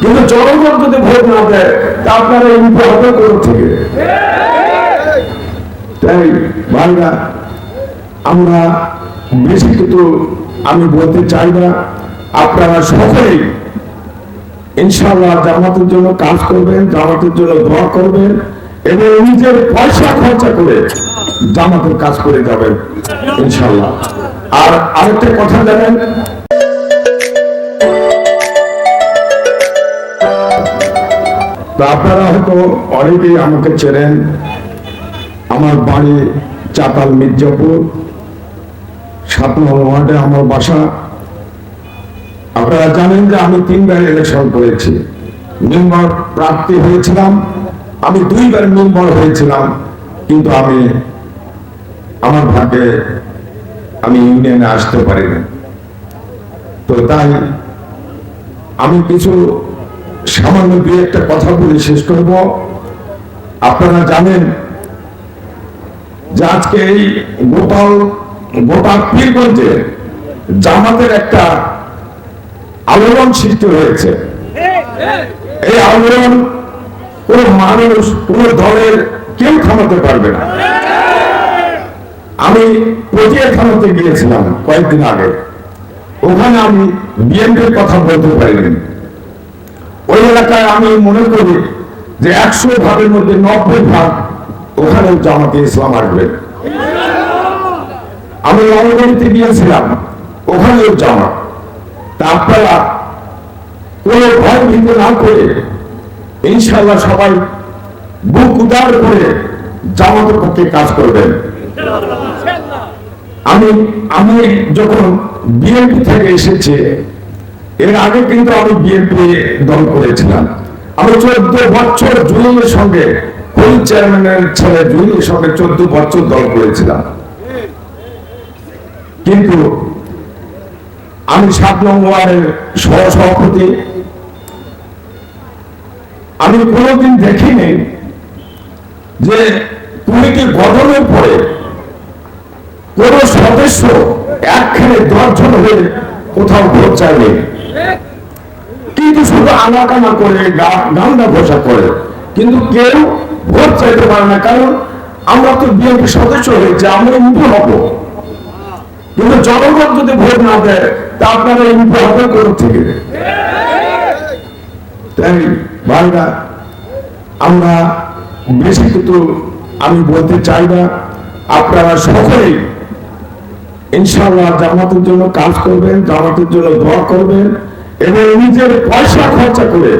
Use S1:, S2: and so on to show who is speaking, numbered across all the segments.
S1: কিন্তু জনগণ যদি ভোট না দেয়, তা আপনারা এমপি হবে কোথা থেকে? তাই ভাইরা, আমরা বেশি কিন্তু আমি বলতে চাই না। আপনারা সকলেই ইনশাআল্লাহ জামাতের জন্য কাজ করবেন, জামাতের জন্য দোয়া করবেন এবং নিজের পয়সা খরচা করে জামাতের কাজ করে যাবেন, ইনশাআল্লাহ। আর আরেকটা কথা জানেন আপনারা হয়তো অনেকেই আমাকে চেনেন। আমার বাড়ি চাতাল মির্জাপুর। সাত নম্বর ওয়ার্ডে আমার বাসা। আপনারা জানেন যে আমি তিনবার ইলেকশন করেছি। মেম্বার প্রার্থী হয়েছিলাম। আমি দুইবার মেম্বার হয়েছিলাম। কিন্তু আমি, আমার ভাগ্যে আমি ইউনিয়নে আসতে পারিনি। তো তাই আমি কিছু সামান্য দুই একটা কথা বলে শেষ করব। আপনারা জানেন যে আজকে এই গোপাল গোটা পীরগঞ্জে জামাতের একটা আলোড়ন সৃষ্টি হয়েছে। এই আলোড়ন কোন মানুষ, কোন দলের কেউ থামাতে পারবে না। আমি পটিয়া থামাতে গিয়েছিলাম কয়েকদিন আগে। ওখানে আমি বিএনপির কথা বলতে পারিনি। ওই এলাকায় আমি মনে করি যে একশো ভাগের মধ্যে নব্বই ভাগ ওখানেও জামাতে ইসলাম আসবে। আমি রংগড়িতে গিয়েছিলাম, ওখানেও জামা তা আপনারা কোনো ভয় ভীত না করে ইনশাল্লাহ সবাই বুক উদার করে জামাতের পক্ষে কাজ করবেন। আমি আমি যখন বিএনপি থেকে এসেছি এর আগে কিন্তু আমি বিএনপি দল করেছিলাম। আমি চোদ্দ বছর জুয়েলের সঙ্গে কোন চেয়ারম্যানের ছেলে জুয়েলের সঙ্গে চোদ্দ বছর দল করেছিলাম। কিন্তু আমি সাত নম্বর ওয়ার্ডের সহসভাপতি। আমি কোনোদিন দেখিনি যে কমিটি গঠনের পরে কোন সদস্য একখানে দশজন হয়ে কোথাও ভোট চাইবে? কিন্তু শুধু আনাকানা করে গান্দা ঘোষা করে। কিন্তু কেউ ভোট চাইতে পারে না, কারণ আমরা তো বিএনপি সদস্য হয়েছে আমরা এমপি হব। কিন্তু জনগণ যদি ভোট না দেয়, তা আপনারা এমপি হবে কোথা থেকে? তাই ভাইরা, আমরা বেশি কিন্তু আমি বলতে চাই না, আপনারা সকলেই ইনশাআল্লাহ জামাতের জন্য কাজ করবেন, জামাতের জন্য দোয়া করবেন এবং নিজের পয়সা খরচা করে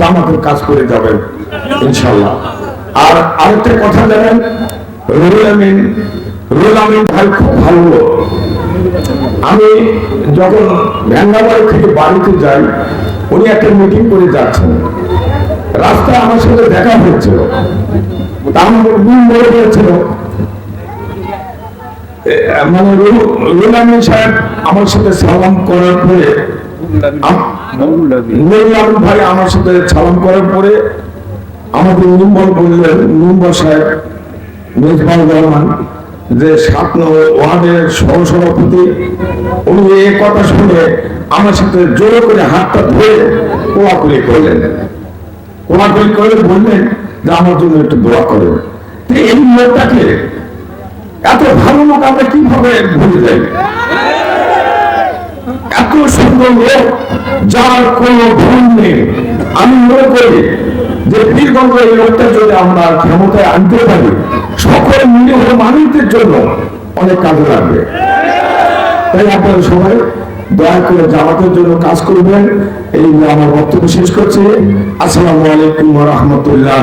S1: জামাতের কাজ করে যাবেন, ইনশাআল্লাহ। আর আরেকটা কথা জানেন রুল আমিন রুল আমিন ভাই খুব ভালো। আমি যখন ভ্যাঙ্গাবাড়ি থেকে বাড়িতে যাই, উনি একটা মিটিং করে যাচ্ছেন। রাস্তায় আমার সাথে দেখা হয়েছিল। তা আমার দিন বলে হয়েছিল মানে সাহেব আমার সাথে সালাম করার পরে নুরুল ভাই আমার সাথে সালাম করার পরে আমাদের নিম্বল বললেন নিম্বল সাহেব মেজবাউর রহমান, যে সাত ওয়ার্ডের সহসভাপতি, উনি এই কথা শুনে আমার সাথে জোরে করে হাতটা ধরে কোয়াকুলি করলেন। কোয়াকুলি করে বললেন যে আমার জন্য একটু দোয়া করেন। এই লোকটাকে এত ভালো লোক আমরা কীভাবে ভুলে যাই? এত সুন্দর লোক যার কোনো ভুল নেই। আমি মনে করি যে বীরগঞ্জ এই লোকটা যদি আমরা ক্ষমতায় আনতে পারি। সকল নিরীহ মানুষদের জন্য অনেক কাজে লাগবে। তাই আপনারা সবাই দয়া করে জামাতের জন্য কাজ করবেন। এই আমার বক্তব্য শেষ করছি। আসসালামু আলাইকুম রহমতুল্লাহ